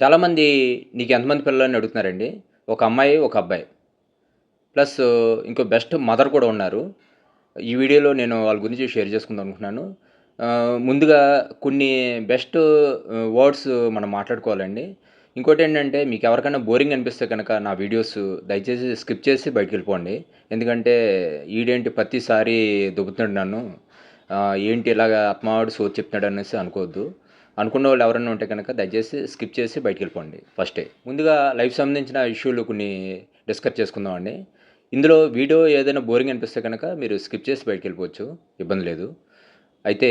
చాలామంది నీకు ఎంతమంది పిల్లలని అడుగుతున్నారండి? ఒక అమ్మాయి ఒక అబ్బాయి. ప్లస్ ఇంకో బెస్ట్ మదర్ కూడా ఉన్నారు. ఈ వీడియోలో నేను వాళ్ళ గురించి షేర్ చేసుకుందాం అనుకుంటున్నాను. ముందుగా కొన్ని బెస్ట్ వర్డ్స్ మనం మాట్లాడుకోవాలండి. ఇంకోటి ఏంటంటే మీకు ఎవరికైనా బోరింగ్ అనిపిస్తే కనుక నా వీడియోస్ దయచేసి స్కిప్ చేసి బయటికి వెళ్ళిపోండి. ఎందుకంటే ఈడేంటి ప్రతిసారి దుబ్బుతున్నాడు నన్ను. ఏంటి ఇలాగ ఆత్మావాడు సోది చెప్తున్నాడు అనేసి అనుకోవద్దు. అనుకున్న వాళ్ళు ఎవరైనా ఉంటే కనుక దయచేసి స్కిప్ చేసి బయటికి వెళ్ళిపోండి. ఫస్టే ముందుగా లైఫ్ సంబంధించిన ఇష్యూలు కొన్ని డిస్కస్ చేసుకుందామండి ఇందులో వీడియో ఏదైనా బోరింగ్ అనిపిస్తే కనుక మీరు స్కిప్ చేసి బయటికి వెళ్ళిపోవచ్చు. ఇబ్బంది లేదు. అయితే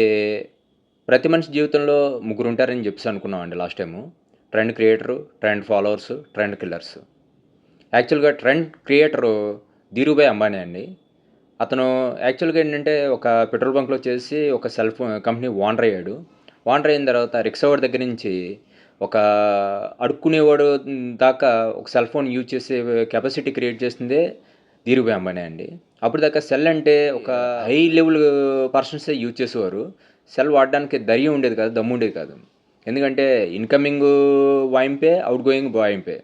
ప్రతి మనిషి జీవితంలో ముగ్గురు ఉంటారని చెప్పేసి అనుకున్నామండి last time. Trend creator trend followers trend killers యాక్చువల్గా ట్రెండ్ క్రియేటరు ధీరుభాయ్ అంబానీ అండి. అతను యాక్చువల్గా ఏంటంటే ఒక పెట్రోల్ బంక్లో చేసి ఒక సెల్ ఫోన్ కంపెనీ ఓనర్ అయ్యాడు. ఓనర్ అయిన తర్వాత రిక్షావాడి దగ్గర నుంచి ఒక అడుక్కునేవాడు దాకా ఒక సెల్ ఫోన్ యూజ్ చేసే కెపాసిటీ క్రియేట్ చేసిందే ధీరుభాయ్ అంబానీ అండి. అప్పుడు దాకా సెల్ అంటే ఒక హై లెవెల్ పర్సన్సే యూజ్ చేసేవారు. సెల్ వాడడానికి ధైర్యం ఉండేది కాదు దమ్ము ఉండేది కాదు. ఎందుకంటే ఇన్కమింగ్ వాయింపే అవుట్ గోయింగ్ వాయింపే.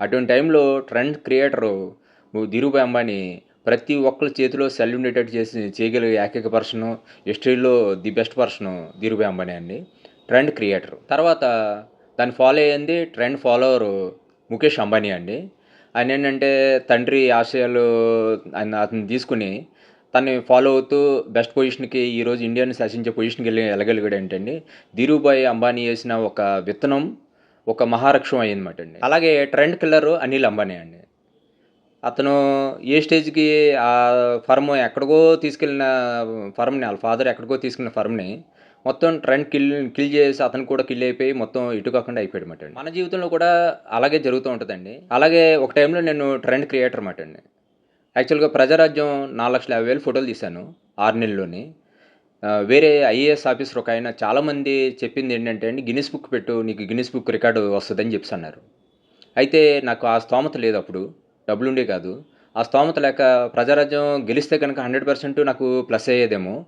అటువంటి టైంలో ట్రెండ్ క్రియేటరు ధీరుభాయ్ అంబానీ ప్రతి ఒక్కరి చేతిలో సెల్ ఉండేటట్టు చేసి చేయగలిగే ఏకైక పర్సను హిస్టరీలో the best person Dhirubhai Ambani అండి ట్రెండ్ క్రియేటర్. తర్వాత దాన్ని ఫాలో అయ్యింది ట్రెండ్ ఫాలోవర్ ముఖేష్ అంబానీ అండి. ఆయన ఏంటంటే తండ్రి ఆశయాలు ఆయన అతను తీసుకుని తను ఫాలో అవుతూ బెస్ట్ పొజిషన్కి ఈరోజు ఇండియాని శాసించే పొజిషన్కి వెళ్ళి వెళ్ళగలిగాడు ఏంటండి ధీరుభాయ్ అంబానీ వేసిన ఒక విత్తనం ఒక మహారక్షం అయ్యిందన్నమాట అండి. అలాగే ట్రెండ్ కిల్లర్ అనిల్ అంబానీ అండి. అతను ఏ స్టేజ్కి ఆ ఫర్మ్ ఎక్కడికో తీసుకెళ్ళిన ఫర్మ్ని వాళ్ళ ఫాదర్ ఎక్కడికో తీసుకెళ్ళిన ఫర్మ్ని మొత్తం ట్రెండ్ కిల్ కిల్ చేసి అతను కూడా కిల్ అయిపోయి మొత్తం ఇటు కాకుండా అయిపోయాడు అండి. మన జీవితంలో కూడా అలాగే జరుగుతూ ఉంటుందండి. అలాగే ఒక టైంలో నేను ట్రెండ్ క్రియేటర్ అనమాట అండి. యాక్చువల్గా ప్రజారాజ్యం నాలుగు లక్షల యాభై వేలు ఫోటోలు తీశాను ఆరు నెలల్లోని. వేరే ఐఏఎస్ ఆఫీసర్ ఒక ఆయన చాలామంది చెప్పింది ఏంటంటే అండి గిన్నిస్ బుక్ పెట్టు నీకు గిన్నిస్ బుక్ రికార్డు వస్తుందని చెప్పి అన్నారు. అయితే నాకు ఆ స్తోమత లేదు అప్పుడు. డబ్బులుండే కాదు. ఆ స్తోమత లేక ప్రజారాజ్యం గెలిస్తే కనుక హండ్రెడ్ పర్సెంట్ నాకు ప్లస్ అయ్యేదేమో.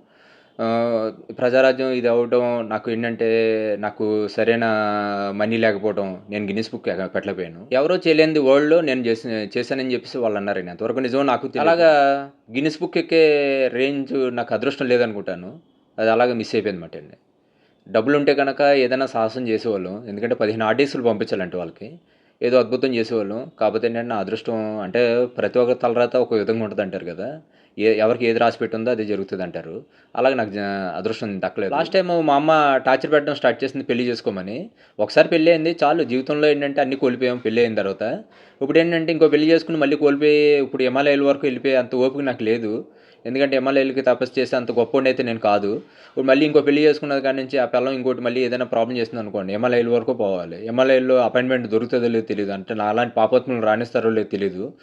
ప్రజారాజ్యం ఇది అవ్వడం నాకు ఏంటంటే నాకు సరైన మనీ లేకపోవడం నేను గిన్నెస్ బుక్ ఎక్క- పెట్టలేకపోయాను. ఎవరో చేయలేనిది వరల్డ్లో నేను చేసి చేశానని చెప్పేసి వాళ్ళు అన్నారు అంతవరకు నిజం నాకు అలాగా గిన్నిస్ బుక్ ఎక్కే రేంజ్ నాకు అదృష్టం లేదనుకుంటాను. అది అలాగే మిస్ అయిపోయింది అనమాట అండి డబ్బులు ఉంటే కనుక ఏదైనా సాహసం చేసేవాళ్ళం. ఎందుకంటే పదిహేను ఆర్డీసులు పంపించాలంటే వాళ్ళకి. ఏదో అద్భుతం చేసేవాళ్ళం. కాకపోతే ఏంటంటే నా అదృష్టం అంటే ప్రతి ఒక్క తలరాత ఒక విధంగా ఉంటుంది అంటారు కదా. ఏ ఎవరికి ఏది రాసి పెట్టుందో అది జరుగుతుంది అంటారు. అలాగే నాకు అదృష్టం దక్కలేదు. లాస్ట్ టైం మా అమ్మ టార్చర్ పెట్టడం స్టార్ట్ చేసింది పెళ్ళి చేసుకోమని. ఒకసారి పెళ్ళి అయింది చాలు జీవితంలో ఏంటంటే అన్ని కోల్పోయాం పెళ్ళి అయిన తర్వాత. ఇప్పుడు ఏంటంటే ఇంకో పెళ్ళి చేసుకుని మళ్ళీ కోల్పోయి ఇప్పుడు హిమాలయాల వరకు వెళ్ళిపోయి అంత ఓపిక నాకు లేదు. ఎందుకంటే ఎమ్మెల్యేలకి తపస్సు చేసి అంత గొప్ప అయితే నేను కాదు. ఇప్పుడు మళ్ళీ ఇంకో పెళ్ళి చేసుకున్నది కాడి నుంచి ఆ పిల్లం ఇంకోటి మళ్ళీ ఏదైనా ప్రాబ్లం చేస్తుంది అనుకోండి ఎమ్మెల్యేల వరకు పోవాలి. ఎమ్మెల్యేలో అపాయింట్మెంట్ దొరుకుతుందో లేదో తెలియదు అంటే నా అలాంటి పాపత్ములు రాణిస్తారో లేదో తెలియదు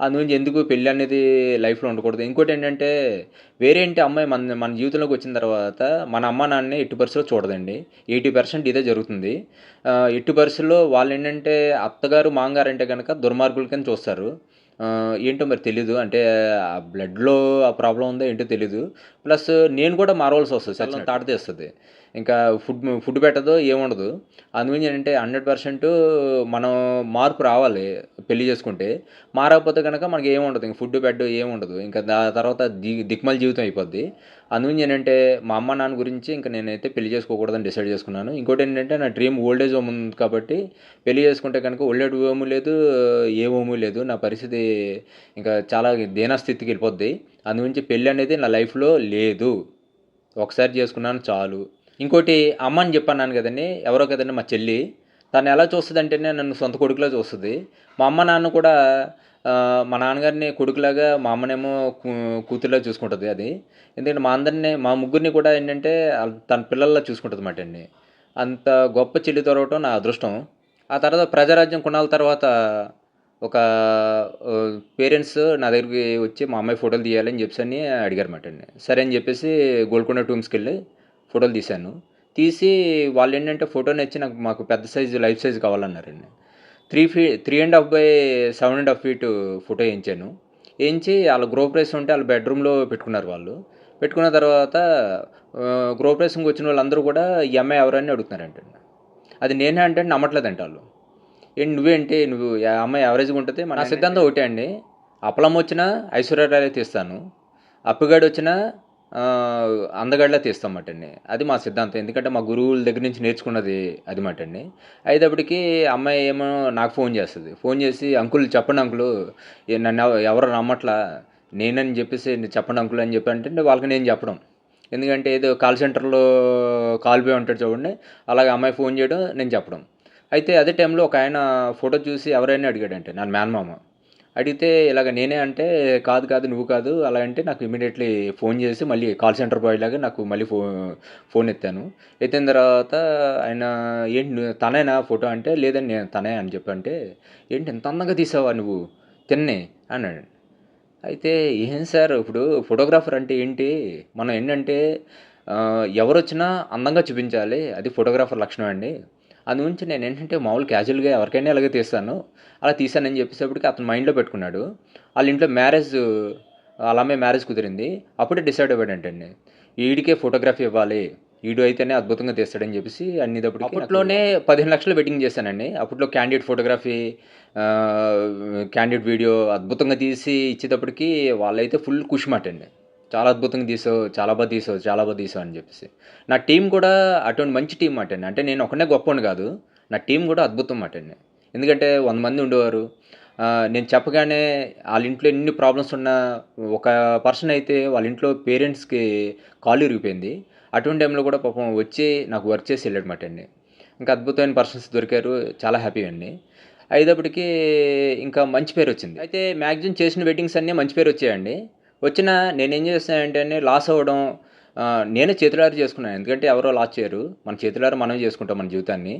అందుగురించి ఎందుకు పెళ్ళి అనేది లైఫ్లో ఉండకూడదు. ఇంకోటి ఏంటంటే వేరే ఏంటి అమ్మాయి మన మన జీవితంలోకి వచ్చిన తర్వాత మన అమ్మ నాన్నని ఎట్టి పరిస్థితిలో చూడదండి. ఎయిటీ పర్సెంట్ ఇదే జరుగుతుంది. ఆ, ఎట్టి పరిస్థితుల్లో వాళ్ళు ఏంటంటే అత్తగారు మాంగారు అంటే కనుక దుర్మార్గుల కింద చూస్తారు. ఏంటో మరి తెలీదు. అంటే ఆ బ్లడ్లో ఆ ప్రాబ్లం ఉందో ఏంటో తెలీదు. ప్లస్ నేను కూడా మారవలసి వస్తుంది. చాలా తాట తెస్తుంది. ఇంకా ఫుడ్ ఫుడ్ పెట్టదు ఏముండదు. అందుకని ఏంటంటే హండ్రెడ్ పర్సెంట్ మనం మార్పు రావాలి పెళ్ళి చేసుకుంటే. మారకపోతే కనుక మనకి ఏముండదు. ఇంకా ఫుడ్ బెడ్ ఏముండదు. ఇంకా దా తర్వాత ది దిక్మల జీవితం అయిపోద్ది. అందుకని ఏంటంటే మా అమ్మ నాన్న గురించి ఇంకా నేనైతే పెళ్ళి చేసుకోకూడదని డిసైడ్ చేసుకున్నాను. ఇంకోటి ఏంటంటే నా డ్రీమ్ ఓల్డేజ్ హోమ్ ఉంది కాబట్టి పెళ్ళి చేసుకుంటే కనుక ఓల్డేజ్ హోము లేదు ఏ హోము లేదు. నా పరిస్థితి ఇంకా చాలా దీనస్థితికి వెళ్ళిపోద్ది. అందుగురించి పెళ్ళి అనేది నా లైఫ్లో లేదు. ఒకసారి చేసుకున్నాను చాలు. ఇంకోటి అమ్మ అని చెప్పన్నాను కదండి ఎవరో కదండి మా చెల్లి. తను ఎలా చూస్తుంది అంటేనే నన్ను సొంత కొడుకులా చూస్తుంది. మా అమ్మ నాన్న కూడా మా నాన్నగారిని కొడుకులాగా మా అమ్మనేమో కూతురులా చూసుకుంటుంది అది. ఎందుకంటే మా అందరినీ మా ముగ్గురిని కూడా ఏంటంటే తన పిల్లల్లా చూసుకుంటుంది అన్నమాట అండి. అంత గొప్ప చెల్లి దొరకటం నా అదృష్టం. ఆ తర్వాత ప్రజారాజ్యం కొన్నాళ్ళ తర్వాత ఒక పేరెంట్స్ నా దగ్గరికి వచ్చి మా అమ్మాయి ఫోటోలు తీయాలని చెప్పి అని అడిగారు అన్నమాట అండి. సరే అని చెప్పేసి గోల్కొండ టూమ్స్కి వెళ్ళి ఫోటోలు తీశాను. తీసి వాళ్ళు ఏంటంటే ఫోటో నచ్చి నాకు మాకు పెద్ద size life size కావాలన్నారండి. Three fee three and half by seven and half feet photo వేయించాను. వేయించి వాళ్ళ గ్రో ప్రైస్ ఉంటే వాళ్ళ బెడ్రూమ్లో పెట్టుకున్నారు వాళ్ళు. పెట్టుకున్న తర్వాత గ్రో ప్రైసింగ్ వచ్చిన వాళ్ళందరూ కూడా ఈ అమ్మాయి ఎవరని అడుగుతున్నారంట. అది నేనే అంటే నమ్మట్లేదంట వాళ్ళు. ఏంటి నువ్వేంటి నువ్వు అమ్మాయి యావరేజ్గా ఉంటుంది? మన నా సిద్ధాంతం ఒకటే అండి. అప్పలం వచ్చినా ఐశ్వర్యరాయలే తీస్తాను. అప్పుగాడు వచ్చినా అందగాడిలా తీస్తామటండి అది మా సిద్ధాంతం. ఎందుకంటే మా గురువుల దగ్గర నుంచి నేర్చుకున్నది అది మాటండి అయ్యేటప్పటికి అమ్మాయి ఏమో నాకు ఫోన్ చేస్తుంది. ఫోన్ చేసి అంకుల్ చెప్పండి అంకుల్ నన్ను ఎవరు నమ్మట్లా నేనని చెప్పేసి చెప్పండి అంకుల్ అని చెప్పి అంటే వాళ్ళకి నేను చెప్పడం. ఎందుకంటే ఏదో కాల్ సెంటర్లో కాల్ పోయి ఉంటాడు చూడండి. అలాగే అమ్మాయి ఫోన్ చేయడం నేను చెప్పడం. అయితే అదే టైంలో ఒక ఆయన ఫోటో చూసి ఎవరైనా అడిగాడంటే నా మేనమామ అడిగితే ఇలాగ నేనే అంటే కాదు కాదు నువ్వు కాదు అలా అంటే నాకు ఇమీడియట్లీ ఫోన్ చేసి మళ్ళీ కాల్ సెంటర్ బాయ్ లాగా నాకు మళ్ళీ ఫో ఫోన్ ఎత్తాను. ఎత్తిన తర్వాత ఆయన ఏంటి నువ్వు తనేనా ఫోటో? అంటే లేదని నేను తనే అని చెప్పంటే ఏంటి ఎంత అందంగా తీసావా నువ్వు? తిన్నే అన్నాడు. అయితే ఏం సార్ ఇప్పుడు ఫోటోగ్రాఫర్ అంటే ఏంటి? మనం ఏంటంటే ఎవరు వచ్చినా అందంగా చూపించాలి. అది ఫోటోగ్రాఫర్ లక్షణం అండి. అందు గురించి నేను ఏంటంటే మామూలు క్యాజువల్గా ఎవరికైనా అలాగే తీస్తాను. అలా తీసానని చెప్పేసప్పటికి అతను మైండ్లో పెట్టుకున్నాడు. వాళ్ళ ఇంట్లో మ్యారేజ్ వాళ్ళ అమ్మాయి మ్యారేజ్ కుదిరింది. అప్పుడే డిసైడ్ అవ్వాడంటండి. ఈడికే ఫోటోగ్రఫీ ఇవ్వాలి. ఈడు అయితేనే అద్భుతంగా తీస్తాడని చెప్పేసి అన్నిటప్పుడు అప్పట్లోనే పదిహేను లక్షలు వెడ్డింగ్ చేశానండి. అప్పట్లో క్యాండిడేట్ ఫోటోగ్రఫీ క్యాండిడేట్ వీడియో అద్భుతంగా తీసి ఇచ్చేటప్పటికి వాళ్ళైతే ఫుల్ ఖుషి మాట అండి చాలా అద్భుతంగా తీసావు చాలా బాగా తీసావు చాలా బాగా తీసావు అని చెప్పేసి. నా టీం కూడా అటువంటి మంచి టీం మాట అంటే నేను ఒకనే గొప్పని కాదు నా టీం కూడా అద్భుతం మాట అండి ఎందుకంటే వంద మంది ఉండేవారు. నేను చెప్పగానే వాళ్ళ ఇంట్లో ఎన్ని ప్రాబ్లమ్స్ ఉన్నా ఒక పర్సన్ అయితే వాళ్ళ ఇంట్లో పేరెంట్స్కి కాలు ఇరిగిపోయింది అటువంటి టైంలో కూడా పాపం వచ్చి నాకు వర్క్ చేసి వెళ్ళాడమాట అండి ఇంకా అద్భుతమైన పర్సన్స్ దొరికారు చాలా హ్యాపీ అండి అయినప్పటికీ ఇంకా మంచి పేరు వచ్చింది. అయితే మ్యాక్సిమం చేసిన వెడ్డింగ్స్ అన్నీ మంచి పేరు వచ్చాయండి. వచ్చిన నేనేం చేస్తానంటే లాస్ అవ్వడం నేనే చేతులారు చేసుకున్నాను. ఎందుకంటే ఎవరో లాస్ చేయరు. మన చేతులారు మనమే చేసుకుంటాం మన జీవితాన్ని.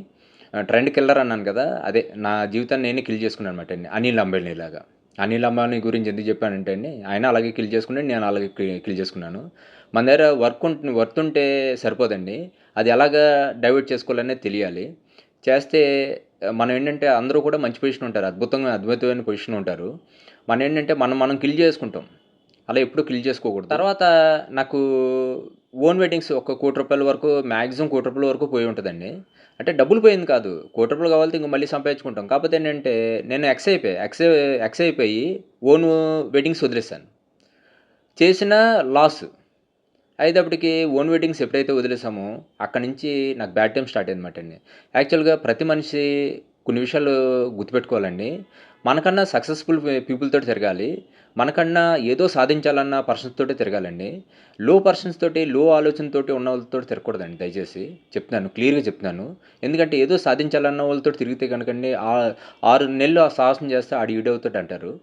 ట్రెండ్ కిల్లర్ అన్నాను కదా అదే నా జీవితాన్ని నేనే కిల్ చేసుకున్నాను అనమాట అండి. అనిల్ అంబానీ లాగా అనిల్ అంబానీ గురించి ఎందుకు చెప్పానంటే అండి ఆయన అలాగే కిల్ చేసుకుంటే నేను అలాగే కిల్ చేసుకున్నాను. మన దగ్గర వర్క్ ఉంటు వర్త్ ఉంటే సరిపోదండి. అది ఎలాగా డైవర్ట్ చేసుకోవాలనేది తెలియాలి. చేస్తే మనం ఏంటంటే అందరూ కూడా మంచి పొజిషన్ ఉంటారు. అద్భుతంగా అద్భుతమైన పొజిషన్ ఉంటారు. మనం ఏంటంటే మనం మనం కిల్ చేసుకుంటాం. అలా ఎప్పుడు క్లియర్ చేసుకోకూడదు. తర్వాత నాకు ఓన్ వెడ్డింగ్స్ ఒక కోటి రూపాయల వరకు మ్యాక్సిమం కోటి రూపాయల వరకు పోయి ఉంటుందండి. అంటే డబ్బులు పోయింది కాదు. కోటి రూపాయలు కావాలి ఇంక మళ్ళీ సంపాదించుకుంటాం. కాకపోతే ఏంటంటే నేను ఎక్స్ అయిపోయి. ఎక్స్ ఎక్స్ అయిపోయి ఓన్ వెడ్డింగ్స్ వదిలేసాను చేసిన లాస్. అయ్యేటప్పటికి ఓన్ వెడ్డింగ్స్ ఎప్పుడైతే వదిలేసామో అక్కడి నుంచి నాకు బ్యాడ్ టైం స్టార్ట్ అయిందన్నమాట అండి. యాక్చువల్గా ప్రతి మనిషి కొన్ని విషయాలు గుర్తుపెట్టుకోవాలండి. మనకన్నా సక్సెస్ఫుల్ పీపుల్ తోటి తిరగాలి మనకన్నా ఏదో సాధించాలన్న పర్సన్స్తోటి తిరగాలండి. లో పర్సన్స్ తోటి లో ఆలోచనతోటి ఉన్న వాళ్ళతో తిరగకూడదండి దయచేసి. చెప్తున్నాను క్లియర్గా చెప్తున్నాను. ఎందుకంటే ఏదో సాధించాలన్న వాళ్ళతో తిరిగితే కనుకండి ఆ- ఆరు నెలలు ఆ సాహసం చేస్తే ఆడు ఈడవుతాడు అంటారు.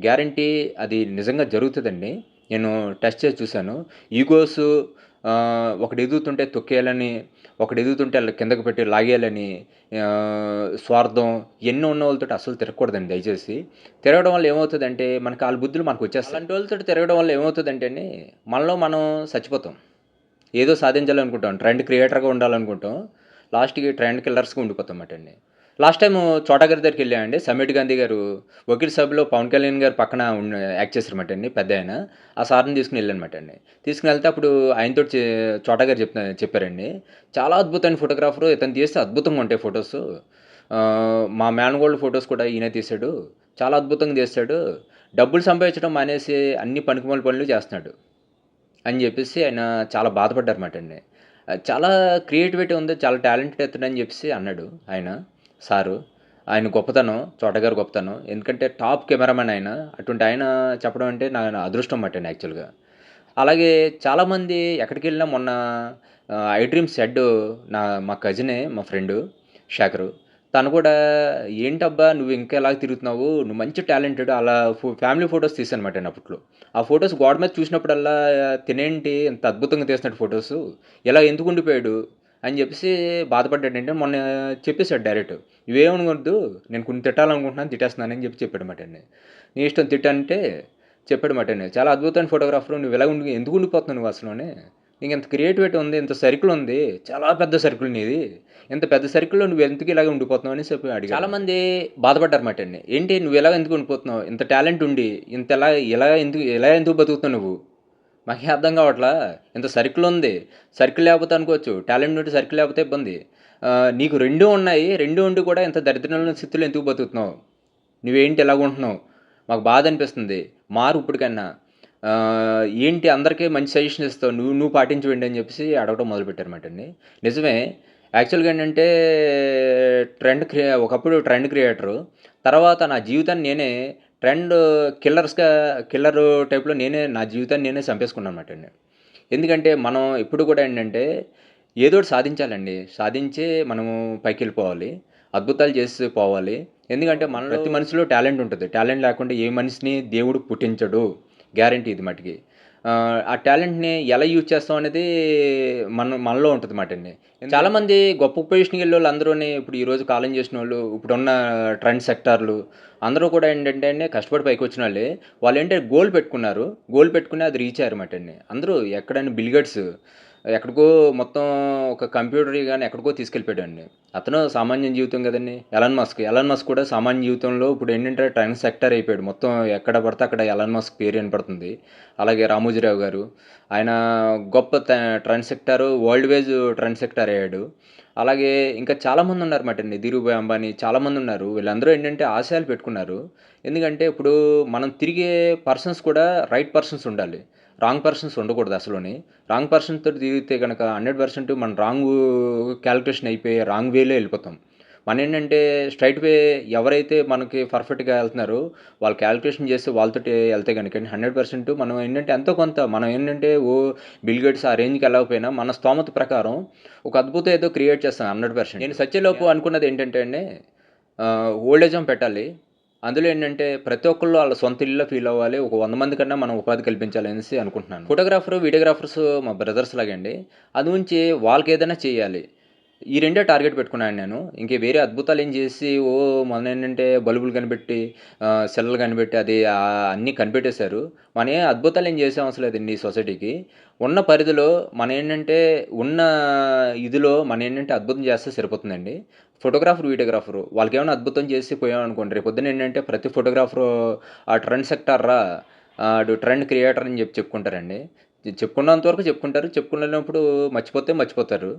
గ్యారంటీ అది నిజంగా జరుగుతుందండి. నేను టెస్ట్ చేసి చూశాను. ఈగోస్ ఒకటి ఎదుగుతుంటే తొక్కేయాలని ఒకటి ఎదుగుతుంటే కిందకు పెట్టి లాగేయాలని స్వార్థం ఎన్నో ఉన్న వాళ్ళతో అసలు తిరగకూడదండి దయచేసి. తిరగడం వల్ల ఏమవుతుందంటే మనకు వాళ్ళ బుద్ధులు మనకు వచ్చేస్తాయి. అలాంటి వాళ్ళతో తిరగడం వల్ల ఏమవుతుందంటే అండి మనలో మనం చచ్చిపోతాం. ఏదో సాధించాలనుకుంటాం ట్రెండ్ క్రియేటర్గా ఉండాలనుకుంటాం లాస్ట్కి ట్రెండ్ కిల్లర్స్గా ఉండిపోతాం అండి లాస్ట్ టైం చోటాగారి దగ్గరికి వెళ్ళామండి. సమీట్ గాంధీ గారు వకీల్ సభలో పవన్ కళ్యాణ్ గారు పక్కన ఉన్న యాక్ట్ చేశారన్నమాట అండి పెద్ద ఆయన. ఆ సార్ని తీసుకుని వెళ్ళనమాట అండి. తీసుకుని వెళ్తే అప్పుడు ఆయనతో చోటా గారు చెప్పారండి. చాలా అద్భుతమైన ఫోటోగ్రాఫరు ఇతను తీస్తే అద్భుతంగా ఉంటాయి ఫొటోస్. మా మేనగోల్డ్ ఫొటోస్ కూడా ఈయన తీశాడు. చాలా అద్భుతంగా తీస్తాడు. డబ్బులు సంపాదించడం మానేసి అన్ని పనికిమాల పనులు చేస్తున్నాడు అని చెప్పేసి ఆయన చాలా బాధపడ్డారు అన్నమాట అండి. చాలా క్రియేటివిటీ ఉంది చాలా టాలెంటెడ్ ఎత్తడని అని చెప్పేసి అన్నాడు ఆయన. సారు. ఆయన గొప్పతనం చోటగారు గొప్పతనం. ఎందుకంటే టాప్ కెమెరామెన్ ఆయన. అటువంటి ఆయన చెప్పడం అంటే నా అదృష్టం అన్నమాట యాక్చువల్గా. అలాగే చాలామంది ఎక్కడికి వెళ్ళినా మొన్న ఐ డ్రీమ్స్ షెడ్ నా మా కజినే మా ఫ్రెండు శేఖరు. తను కూడా ఏంటబ్బా నువ్వు ఇంకా ఎలా తిరుగుతున్నావు? నువ్వు మంచి టాలెంటెడ్ అలా ఫ్యామిలీ ఫొటోస్ తీసాను నేను అప్పట్లో. ఆ ఫొటోస్ గోడ మీద చూసినప్పుడల్లా తినేంటి ఎంత అద్భుతంగా తీస్తున్నాడు ఫొటోస్? ఇలా ఎందుకు ఉండిపోయాడు? అని చెప్పేసి బాధపడ్డాడంటే మొన్న చెప్పేశాడు డైరెక్ట్ ఇవేమనుకోవద్దు నేను కొన్ని తిట్టాలనుకుంటున్నాను తిట్టేస్తున్నానని చెప్పి చెప్పాడు మాట అండి నీ ఇష్టం తిట్టంటే చెప్పాడు మాట అండి చాలా అద్భుతమైన ఫోటోగ్రాఫర్ నువ్వు ఎలా ఉండి ఎందుకు ఉండిపోతున్నావు నువ్వు అసలునే నీకు ఇంత క్రియేటివిటీ ఉంది ఇంత సర్కిల్ ఉంది చాలా పెద్ద సర్కిల్ నీది. ఇంత పెద్ద సర్కిల్లో నువ్వు ఎందుకు ఇలాగ ఉండిపోతున్నావు అని చెప్పి అడిగి చాలా మంది బాధపడ్డారు మాట అండి ఏంటి నువ్వు ఎలా ఎందుకు ఉండిపోతున్నావు? ఇంత టాలెంట్ ఉండి ఇంత ఎలా ఎలా ఎందుకు ఎలా ఎందుకు బతుకుతున్నావు నువ్వు? మాకే అర్థం కావట్లా ఇంత సర్కిల్ ఉంది సర్కిల్ లేకపోతే అనుకోవచ్చు టాలెంట్ నుండి సర్కిల్ లేకపోతే ఇబ్బంది నీకు రెండూ ఉన్నాయి. రెండూ ఉండి కూడా ఇంత దరిద్రమైన స్థితిలో ఎందుకు బతుకుతున్నావు? నువ్వేంటి ఎలాగుంటున్నావు మాకు బాధ అనిపిస్తుంది మారు ఇప్పటికన్నా. ఏంటి అందరికీ మంచి సజెషన్ ఇస్తావు. నువ్వు నువ్వు పాటించవండి అని చెప్పేసి అడగడం మొదలుపెట్టారన్నమాటండి. నిజమే. యాక్చువల్‌గా ఏంటంటే ట్రెండ్ క్రియే ఒకప్పుడు ట్రెండ్ క్రియేటరు. తర్వాత నా జీవితాన్ని నేనే ట్రెండ్ కిల్లర్స్‌గా కిల్లర్ టైప్‌లో నేనే నా జీవితాన్ని నేనే చంపేసుకున్నానన్నమాటండి. ఎందుకంటే మనం ఎప్పుడు కూడా ఏంటంటే ఏదోకటి సాధించాలండి. సాధించే మనము పైకెళ్ళిపోవాలి. అద్భుతాలు చేసి పోవాలి. ఎందుకంటే మనలో ప్రతి మనిషిలో టాలెంట్ ఉంటది. టాలెంట్ లేకుండా ఏ మనిషిని దేవుడు పుట్టించడు. గ్యారంటీ ఇది మటికి. ఆ టాలెంట్‌ని ఎలా యూజ్ చేస్తాం అనేది మన మనలో ఉంటదన్నమాటండి. చాలామంది గొప్ప పొజిషన్‌కెళ్ళేవాళ్ళు అందరూని ఇప్పుడు ఈరోజు కాలం చేసినోళ్ళు, ఇప్పుడున్న ట్రెండ్ సెక్టార్‌లు అందరూ కూడా ఏంటంటే అండి కష్టపడి పైకొచ్చినోళ్ళే. వాళ్ళేంటంటే గోల్ పెట్టుకున్నారు. గోల్ పెట్టుకొని అది రీచ్ అయ్యారన్నమాటండి. అందరూ ఎక్కడండి బిల్ గేట్స్ ఎక్కడికో మొత్తం ఒక కంప్యూటర్ కానీ ఎక్కడికో తీసుకెళ్ళిపోయాడండి. అతను సామాన్య జీవితం కదండీ! Elon Musk. ఎలాన్ మస్క్ కూడా సామాన్య జీవితంలో ఇప్పుడు ఏంటంటే ట్రెండ్ సెక్టర్ అయిపోయాడు. మొత్తం ఎక్కడ పడితే అక్కడ ఎలాన్ మస్క్ పేరు వినపడుతుంది. అలాగే రామోజీరావు గారు. ఆయన గొప్ప త trend sector worldwide trend sector అయ్యాడు. అలాగే ఇంకా చాలామంది ఉన్నారు మాటండి ధీరుభాయ్ అంబానీ చాలామంది ఉన్నారు. వీళ్ళందరూ ఏంటంటే ఆశయాలు పెట్టుకున్నారు. ఎందుకంటే ఇప్పుడు మనం తిరిగే పర్సన్స్ కూడా రైట్ పర్సన్స్ ఉండాలి. రాంగ్ పర్సన్స్ ఉండకూడదు అసలుని. రాంగ్ పర్సన్‌తోటి తిరిగితే గనక 100% మనం రాంగ్ క్యాలిక్యులేషన్ అయిపోయి రాంగ్ వేలో మనం ఏంటంటే స్ట్రైట్ వే ఎవరైతే మనకి పర్ఫెక్ట్‌గా వెళ్తున్నారో వాళ్ళు క్యాలిక్యులేషన్ చేసి వాళ్ళతోటి వెళ్తే కనుక హండ్రెడ్ పర్సెంట్ మనం ఏంటంటే ఎంతో కొంత మనం ఏంటంటే ఓ బిల్ గేట్స్ ఆ రేంజ్‌కి వెళ్ళకపోయినా మన స్తోమత ప్రకారం ఒక అద్భుతం ఏదో క్రియేట్ చేస్తాం 100%. నేను సత్యలోపు అనుకున్నది ఏంటంటే అండి ఓల్డ్ ఏజ్ హోమ్ పెట్టాలి. అందులో ఏంటంటే ప్రతి ఒక్కళ్ళు వాళ్ళ సొంత ఇల్లు ఫీల్ అవ్వాలి. ఒక వంద మంది కన్నా మనం ఉపాధి కల్పించాలి అనేసి అనుకుంటున్నాను. ఫోటోగ్రాఫర్ వీడియోగ్రాఫర్స్ మా బ్రదర్స్ లాగండి. వాళ్ళకి ఏదైనా చేయాలి. ఈ రెండే టార్గెట్ పెట్టుకున్నాను నేను. ఇంకే వేరే అద్భుతాలు ఏం చేసి ఓ మొన్నేంటంటే బల్బులు కనిపెట్టి సెల్లలు కనిపెట్టి అది అన్నీ కనిపెట్టేశారు. అద్భుతాలు ఏం చేసే అవసరం లేదండి ఈ సొసైటీకి. ఉన్న పరిధిలో మన ఏంటంటే ఉన్న ఇదిలో మన ఏంటంటే అద్భుతం చేస్తే సరిపోతుందండి. ఫోటోగ్రాఫర్, వీడియోగ్రాఫరు వాళ్ళకేమైనా అద్భుతం చేసి పోయామనుకోండి పొద్దున ఏంటంటే ప్రతి ఫోటోగ్రాఫరు ఆ ట్రెండ్ సెక్టర్ రా ఆడు ట్రెండ్ క్రియేటర్ అని చెప్పి చెప్పుకుంటారండి. చెప్పుకున్నంత వరకు చెప్పుకుంటారు. చెప్పుకున్నప్పుడు మర్చిపోతే మర్చిపోతారు.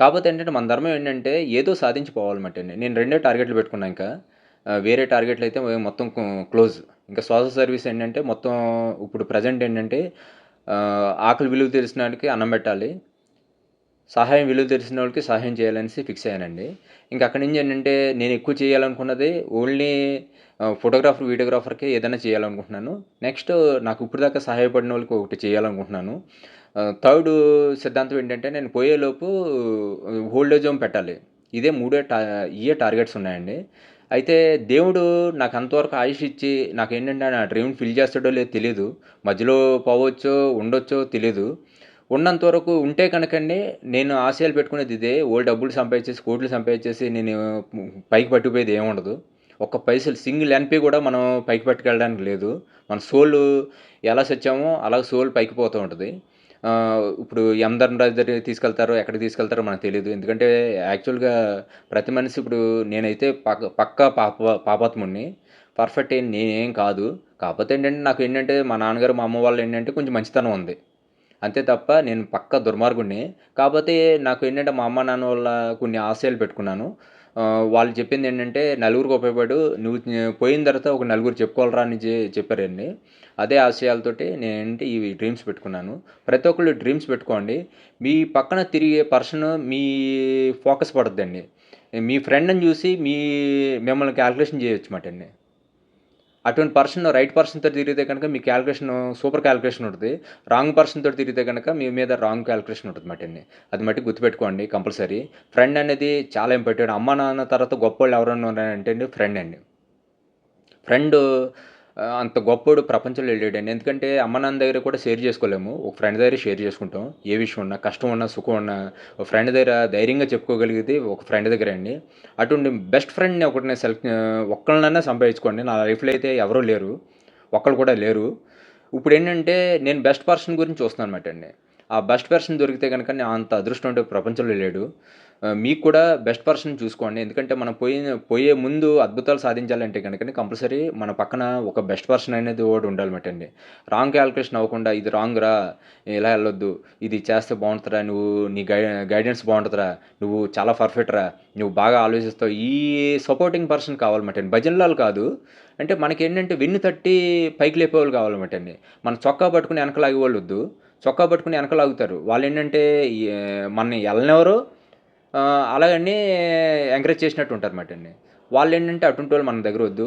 కాకపోతే ఏంటంటే మన ధర్మం ఏంటంటే ఏదో సాధించి పోవాలన్నమాటండి. నేను రెండే టార్గెట్లు పెట్టుకున్నా ఇంకా. వేరే టార్గెట్లు అయితే మొత్తం క్లోజ్. ఇంకా సోషల్ సర్వీస్ ఏంటంటే మొత్తం ఇప్పుడు ప్రజెంట్ ఏంటంటే ఆకలి విలువ తెలిసినానికి అన్నం పెట్టాలి. సహాయం విలువ తెలిసినోళ్ళకి సహాయం చేయాలనేసి ఫిక్స్ అయ్యానండి. ఇంకా అక్కడి నుంచి ఏంటంటే నేను ఎక్కువ చేయాలనుకున్నది ఓన్లీ ఫోటోగ్రాఫర్, వీడియోగ్రాఫర్‌కే ఏదైనా చేయాలనుకుంటున్నాను. నెక్స్ట్ నాకు ఇప్పటిదాకా సహాయపడినోళ్ళకి ఒకటి చేయాలనుకుంటున్నాను. థర్డ్ సిద్ధాంతం ఏంటంటే నేను పోయేలోపు ఓల్డ్ ఏజ్ హోమ్ పెట్టాలి. ఇదే మూడే టా ఇయే టార్గెట్స్ ఉన్నాయండి. అయితే దేవుడు నాకు అంతవరకు ఆయుష్ ఇచ్చి నాకేంటంటే నా డ్రీమ్ ఫిల్ చేస్తాడో లేదో తెలియదు మధ్యలో పోవచ్చో, ఉండొచ్చో తెలియదు ఉన్నంత వరకు ఉంటే కనుకండి నేను ఆశయాలు పెట్టుకునేది ఇదే. ఓ డబ్బులు సంపాదించేసి, కోట్లు సంపాదించేసి నేను పైకి పట్టుకుపోయేది ఏముండదు. ఒక్క పైసలు సింగిల్ ఎన్‌పీ కూడా మనం పైకి పట్టుకెళ్ళడానికి లేదు. మన సోలు ఎలా సచ్చామో అలా సోల్ పైకి పోతూ ఉంటుంది ఇప్పుడు యమధర్మరాజు దగ్గర తీసుకెళ్తారో, ఎక్కడికి తీసుకెళ్తారో మనకు తెలియదు ఎందుకంటే యాక్చువల్‌గా ప్రతి మనిషి ఇప్పుడు నేనైతే పక్క పక్కా పాప పాపాత్ముడిని. పర్ఫెక్ట్ ఏం నేనేం కాదు. కాకపోతే ఏంటంటే నాకు ఏంటంటే మా నాన్నగారు, మా అమ్మ వాళ్ళు ఏంటంటే కొంచెం మంచితనం ఉంది. అంతే తప్ప నేను పక్క దుర్మార్గుడిని. కాకపోతే నాకు ఏంటంటే మా అమ్మ, నాన్న వాళ్ళ కొన్ని ఆశయాలు పెట్టుకున్నాను. వాళ్ళు చెప్పింది ఏంటంటే నలుగురికి ఉపయోగపడు. నువ్వు పోయిన తర్వాత ఒక నలుగురు చెప్పుకోవాలరా అని చెప్పారండి. అదే ఆశయాలతోటి నేనేంటి ఈ డ్రీమ్స్ పెట్టుకున్నాను. ప్రతి ఒక్కళ్ళు డ్రీమ్స్ పెట్టుకోండి. మీ పక్కన తిరిగే పర్సన్ మీ ఫోకస్ పడద్దండి. మీ ఫ్రెండ్‌ని చూసి మీ మిమ్మల్ని క్యాల్కులేషన్ చేయొచ్చు మాట అండి అటువంటి పర్సన్ రైట్ పర్సన్‌తో తిరిగితే కనుక మీ క్యాలిక్యులేషన్ సూపర్ క్యాలిక్యులేషన్ ఉంటుంది రాంగ్ పర్సన్‌తో తిరిగితే కనుక మీ మీద రాంగ్ క్యాలిక్యులేషన్ ఉంటుంది మటన్ని అది మట్టి గుర్తుపెట్టుకోండి కంపల్సరీ. ఫ్రెండ్ అనేది చాలా ఇంపార్టెంట్. అమ్మ, నాన్న తర్వాత గొప్ప వాళ్ళు ఎవరైనా ఉన్నారంటే అండి ఫ్రెండ్ అండి. ఫ్రెండ్ అంత గొప్పోడు ప్రపంచంలో వెళ్ళాడండి ఎందుకంటే అమ్మ, నాన్న దగ్గర కూడా షేర్ చేసుకోలేము. ఒక ఫ్రెండ్ దగ్గర షేర్ చేసుకుంటాం. ఏ విషయం ఉన్నా, కష్టం ఉన్నా, సుఖం ఉన్నా ఒక ఫ్రెండ్ దగ్గర ధైర్యంగా చెప్పుకోగలిగేది ఒక ఫ్రెండ్ దగ్గర అండి. అటువంటి బెస్ట్ ఫ్రెండ్‌ని ఒకడిని సెలెక్ట్ ఆహ్, ఒక్కళ్ళనన్నా సంపాదించుకోండి. నా లైఫ్‌లో అయితే ఎవరూ లేరు. ఒక్కళ్ళు కూడా లేరు. ఇప్పుడేంటంటే నేను బెస్ట్ పర్సన్ గురించి చూస్తున్నానన్నమాటండి. ఆ బెస్ట్ పర్సన్ దొరికితే కనుక నేను అంత అదృష్టం అంటే ప్రపంచంలో లేడు. మీకు కూడా బెస్ట్ పర్సన్ చూసుకోండి. ఎందుకంటే మనం పోయిన పోయే ముందు అద్భుతాలు సాధించాలంటే కనుక కంపల్సరీ మన పక్కన ఒక బెస్ట్ పర్సన్ అనేది ఒకటి ఉండాలన్నమాట అండి రాంగ్ క్యాల్కులేషన్ అవ్వకుండా ఇది రాంగ్ రా ఇలా వెళ్ళొద్దు. ఇది చేస్తే బాగుంటుందిరా నువ్వు నీ గై గైడెన్స్ బాగుంటుందిరా నువ్వు చాలా పర్ఫెక్ట్ రా నువ్వు బాగా ఆలోచిస్తావు. ఈ సపోర్టింగ్ పర్సన్ కావాలన్నమాట భజనలాలు కాదు. అంటే మనకి ఏంటంటే వెన్ను తట్టి పైకి లేపేవాళ్ళు కావాలన్నమాట అండి మన చొక్కా పట్టుకుని వెనకలాగే వాళ్ళు వద్దు. చొక్కా పట్టుకుని వెనకలాగుతారు వాళ్ళు ఏంటంటే మన వెళ్ళనివ్వరు. ఆ, అలాగని ఎంకరేజ్ చేసినట్టు ఉంటారు అన్నమాట అండి. వాళ్ళు ఏంటంటే అటువంటి వాళ్ళు మన దగ్గర వద్దు.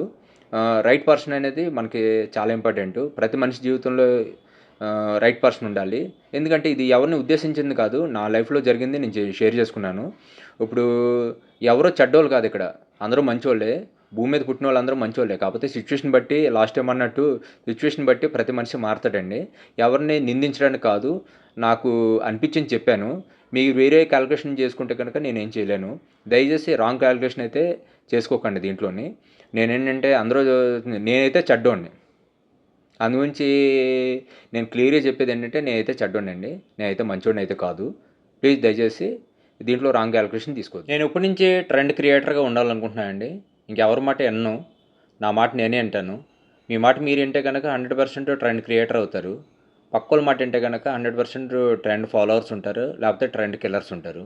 రైట్ పర్సన్ అనేది మనకి చాలా ఇంపార్టెంట్ ప్రతి మనిషి జీవితంలో రైట్ పర్సన్ ఉండాలి. ఎందుకంటే ఇది ఎవరిని ఉద్దేశించింది కాదు. నా లైఫ్లో జరిగింది నేను షేర్ చేసుకున్నాను. ఇప్పుడు ఎవరో చెడ్డోళ్ళు కాదు ఇక్కడ. అందరూ మంచోళ్ళే. భూమి మీద పుట్టిన వాళ్ళందరూ మంచోళ్ళే. కాకపోతే సిచ్యువేషన్ బట్టి లాస్ట్ టైం అన్నట్టు సిచ్యువేషన్ బట్టి ప్రతి మనిషి మారుతాడండి. ఎవరిని నిందించడానికి కాదు నాకు అనిపించింది చెప్పాను. మీరు వేరే క్యాలిక్యులేషన్ చేసుకుంటే కనుక నేనేం చేయలేను. దయచేసి రాంగ్ క్యాలిక్యులేషన్ అయితే చేసుకోకండి దీంట్లోని. నేనేంటంటే అందరూ నేనైతే చెడ్డోండి అందుగురించి నేను క్లియర్గా చెప్పేది ఏంటంటే నేనైతే చెడ్డోనండి నేనైతే మంచోడిని అయితే కాదు. ప్లీజ్ దయచేసి దీంట్లో రాంగ్ క్యాలిక్యులేషన్ తీసుకోవద్దు. నేను ఇప్పటి నుంచి ట్రెండ్ క్రియేటర్గా ఉండాలనుకుంటున్నాను అండి ఇంకెవరి మాట ఎన్ను నా మాట నేనే అంటాను. మీ మాట మీరు వింటే కనుక హండ్రెడ్ పర్సెంట్ ట్రెండ్ క్రియేటర్ అవుతారు. పక్కోళ్ళ మాట వింటే కనుక హండ్రెడ్ పర్సెంట్ ట్రెండ్ ఫాలోవర్స్ ఉంటారు లేకపోతే ట్రెండ్ కిల్లర్స్ ఉంటారు.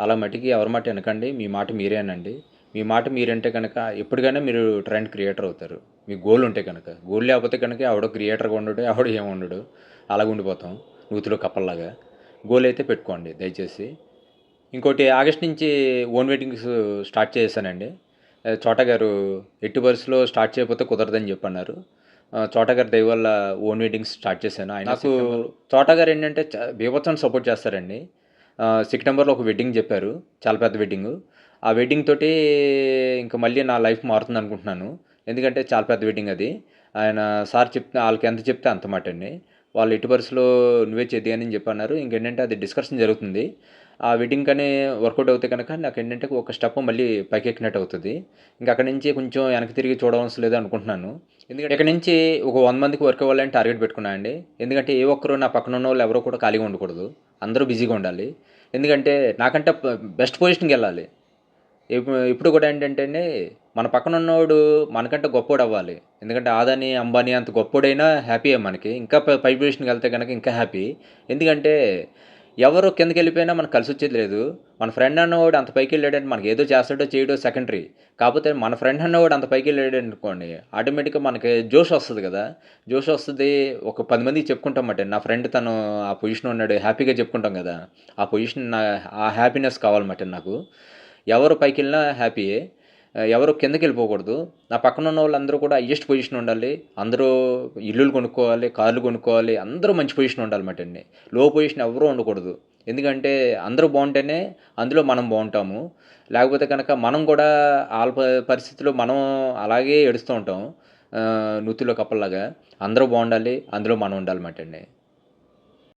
అలా మటుకి ఎవరి మాట వినకండి మీ మాట మీరే అనండి. మీ మాట మీరంటే కనుక ఎప్పటికైనా మీరు ట్రెండ్ క్రియేటర్ అవుతారు. మీ గోల్ ఉంటే కనుక గోల్ లేకపోతే కనుక ఎవడో క్రియేటర్గా ఉండడు ఎవడో ఏమి ఉండడు. అలాగ ఉండిపోతాం నూతిలో కప్పల్లాగా. గోల్ అయితే పెట్టుకోండి దయచేసి. ఇంకోటి ఆగస్ట్ నుంచి ఓన్ వెయిటింగ్స్ స్టార్ట్ చేశానండి. చోట గారు ఎట్టి పరిస్థితిలో స్టార్ట్ చేయకపోతే కుదరదని చెప్పన్నారు. చోట గారి దయ వల్ల ఓన్ వెయిటింగ్స్ స్టార్ట్ చేశాను. ఆయన నాకు చోట గారు ఏంటంటే బీభత్సం సపోర్ట్ చేస్తారండి. సెప్టెంబర్లో ఒక వెడ్డింగ్ చెప్పారు. చాలా పెద్ద వెడ్డింగ్ ఆ వెడ్డింగ్ తోటి ఇంకా మళ్ళీ నా లైఫ్ మారుతుంది అనుకుంటున్నాను. ఎందుకంటే చాలా పెద్ద వెడ్డింగ్ అది. ఆయన సార్ చెప్తే వాళ్ళకి ఎంత చెప్తే అంత మాట అండి. వాళ్ళు ఎట్టి పరిస్థితిలో నువ్వే చేద్ది అని చెప్పన్నారు. ఇంకేంటంటే అది డిస్కషన్ జరుగుతుంది. ఆ వెడ్డింగ్ కానీ వర్కౌట్ అవుతే కనుక నాకు ఏంటంటే ఒక స్టెప్ మళ్ళీ పైకి ఎక్కినట్టు అవుతుంది ఇంకా అక్కడి నుంచి కొంచెం వెనక్కి తిరిగి చూడవలసిన లేదు అనుకుంటున్నాను. ఎందుకంటే ఇక్కడ నుంచి ఒక వంద మందికి వర్క్ అవ్వాలని టార్గెట్ పెట్టుకున్నాను అండి ఎందుకంటే ఏ ఒక్కరు నా పక్కన ఉన్న వాళ్ళు ఎవరో కూడా ఖాళీగా ఉండకూడదు. అందరూ బిజీగా ఉండాలి. ఎందుకంటే నాకంటే బెస్ట్ పొజిషన్కి వెళ్ళాలి. ఇప్పు- ఇప్పుడు కూడా ఏంటంటే మన పక్కన ఉన్నవాడు మనకంటే గొప్పోడు అవ్వాలి. ఎందుకంటే ఆదాని అంబానీ అంత గొప్పోడైనా హ్యాపీయే మనకి. ఇంకా పై పై పొజిషన్కి వెళ్తే కనుక ఇంకా హ్యాపీ ఎందుకంటే ఎవరు కిందకి వెళ్ళిపోయినా మనకు కలిసి వచ్చేది లేదు. మన ఫ్రెండ్ అన్నవాడు అంత పైకి వెళ్ళాడంటే మనకి ఏదో చేస్తాడో చేయడో సెకండరీ కాకపోతే మన ఫ్రెండ్ అన్నవాడు అంత పైకి వెళ్ళాడు అనుకోండి ఆటోమేటిక్గా మనకి జోష్ వస్తుంది కదా. జోష్ వస్తుంది ఒక పది మందికి చెప్పుకుంటాం మాట నా ఫ్రెండ్ తను ఆ పొజిషన్ ఉన్నాడు హ్యాపీగా చెప్పుకుంటాం కదా. ఆ పొజిషన్ నా ఆ హ్యాపీనెస్ కావాలన్నమాట నాకు. ఎవరు పైకి వెళ్ళినా హ్యాపీయే ఎవరు కిందకి వెళ్ళిపోకూడదు. నా పక్కన ఉన్న వాళ్ళందరూ కూడా హయ్యెస్ట్ పొజిషన్ ఉండాలి. అందరూ ఇల్లులు కొనుక్కోవాలి కార్లు కొనుక్కోవాలి. అందరూ మంచి పొజిషన్ ఉండాలన్నమాట అండి లో పొజిషన్ ఎవరూ ఉండకూడదు. ఎందుకంటే అందరూ బాగుంటేనే అందులో మనం బాగుంటాము. లేకపోతే కనుక మనం కూడా ఆల్ప పరిస్థితిలో మనం అలాగే ఏడుస్తూ ఉంటాం. నూతిలో కప్పల్లాగా. అందరూ బాగుండాలి. అందులో మనం ఉండాలన్నమాట అండి